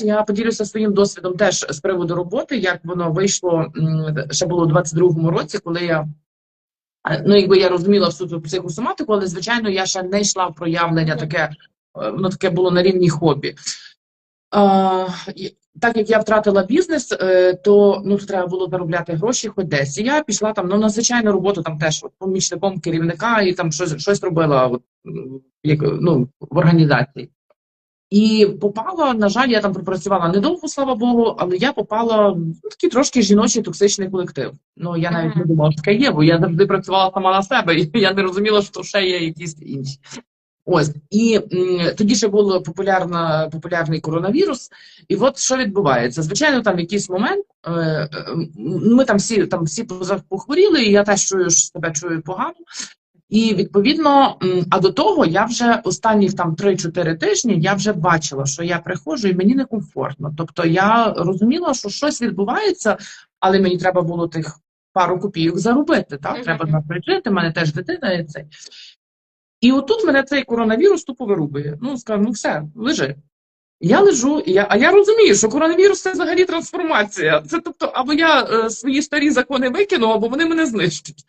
Я поділюся своїм досвідом теж з приводу роботи, як воно вийшло ще було у 22-му році, коли я е, ну якби я розуміла всю цю психосоматику, але звичайно я ще не йшла в проявлення таке, е, воно таке було на рівні хобі. А, так як я втратила бізнес, е, то ну треба було заробляти гроші хоч десь. І я пішла там ну, на звичайну роботу, там теж от, помічником керівника і там щось, щось робила от, як, ну, в організації. І попала, на жаль, я там пропрацювала недовго, слава Богу, але я попала в ну, такий трошки жіночий токсичний колектив. Ну я навіть не думала, що таке є, бо я завжди працювала сама на себе, і я не розуміла, що ще є якісь інші. Ось і м, тоді ще був популярна, популярний коронавірус. І от що відбувається? Звичайно, там в якийсь момент е, е, ми там всі там всі похворіли, і я теж чую, що себе чую погано. І відповідно, а до того я вже останніх там 3-4 тижні я вже бачила, що я приходжу і мені некомфортно. Тобто я розуміла, що щось відбувається, але мені треба було тих пару копійок заробити. Так, треба на прижити, в мене теж дитина і цей. І отут мене цей коронавірус тупо вирубує. Ну, скажу, ну все, лежи. Я лежу, і я, а я розумію, що коронавірус це взагалі трансформація. Це тобто, або я е, свої старі закони викину, або вони мене знищать.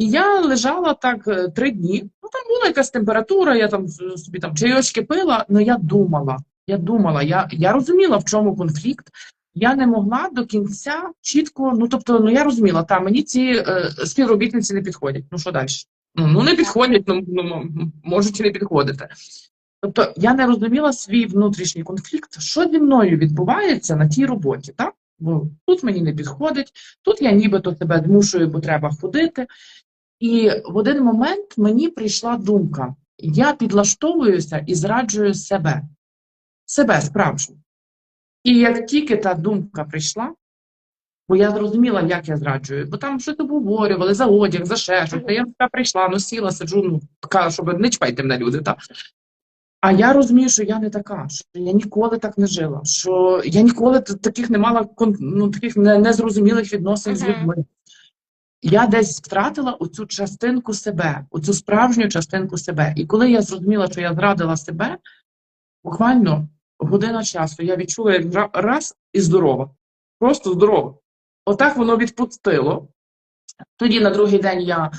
І я лежала так е, три дні. Ну там була якась температура, я там собі там чайочки пила, але я думала. Я думала, я, я розуміла, в чому конфлікт. Я не могла до кінця чітко, ну тобто, ну я розуміла, та мені ці е, співробітниці не підходять. Ну що далі? Ну, ну не підходять, ну, ну можуть і не підходити. Тобто я не розуміла свій внутрішній конфлікт, що зі мною відбувається на тій роботі, так? Бо тут мені не підходить, тут я нібито себе змушую, бо треба ходити. І в один момент мені прийшла думка: я підлаштовуюся і зраджую себе, себе справжню. І як тільки та думка прийшла, бо я зрозуміла, як я зраджую, бо там щось обговорювали за одяг, за ще щось. Та я така прийшла, ну сіла, сиджу, ну така, щоб не чпайте мене люди. Та. А я розумію, що я не така, що я ніколи так не жила, що я ніколи таких не мала ну, таких незрозумілих відносин з людьми. Я десь втратила оцю частинку себе, оцю справжню частинку себе. І коли я зрозуміла, що я зрадила себе, буквально година часу я відчула, як раз і здорова. Просто здорова. Отак воно відпустило. Тоді на другий день я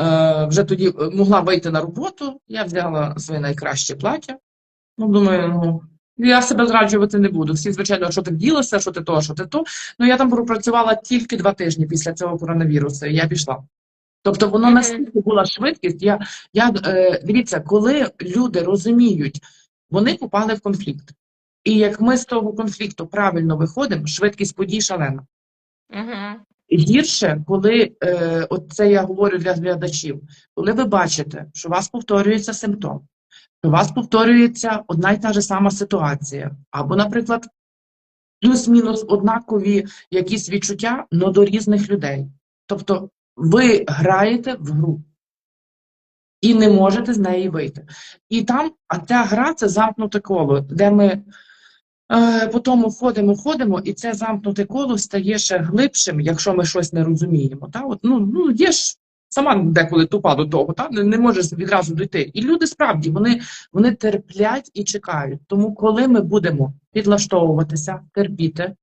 е, вже тоді е, могла вийти на роботу. Я взяла своє найкраще плаття. Ну, думаю, ну. Я себе зраджувати не буду. Всі, звичайно, що ти вділася, що ти то, що ти то. Ну я там пропрацювала тільки два тижні після цього коронавірусу, і я пішла. Тобто воно настільки була швидкість. Я, я е, дивіться, коли люди розуміють, вони попали в конфлікт. І як ми з того конфлікту правильно виходимо, швидкість подій шалена. Мгм. Гірше, коли е, от це я говорю для глядачів, коли ви бачите, що у вас повторюється симптом, у вас повторюється одна й та ж сама ситуація, або, наприклад, плюс-мінус однакові якісь відчуття, но до різних людей. Тобто ви граєте в гру і не можете з неї вийти. І там, а ця гра це замкнуте коло, де ми е, по тому ходимо, ходимо, і це замкнуте коло стає ще глибшим, якщо ми щось не розуміємо. Та? От, ну, ну, є ж сама деколи тупа до того, та? Не, не може відразу дійти. І люди справді вони, вони терплять і чекають. Тому, коли ми будемо підлаштовуватися, терпіти,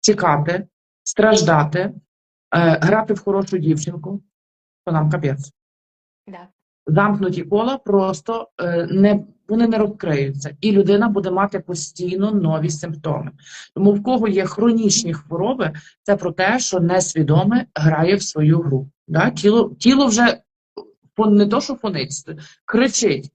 чекати, страждати, е, грати в хорошу дівчинку, то нам капець Да. замкнуті кола просто е, не вони не розкриються, і людина буде мати постійно нові симптоми. Тому в кого є хронічні хвороби, це про те, що несвідоме грає в свою гру. Да? Тіло, тіло вже не то, що фонить, кричить.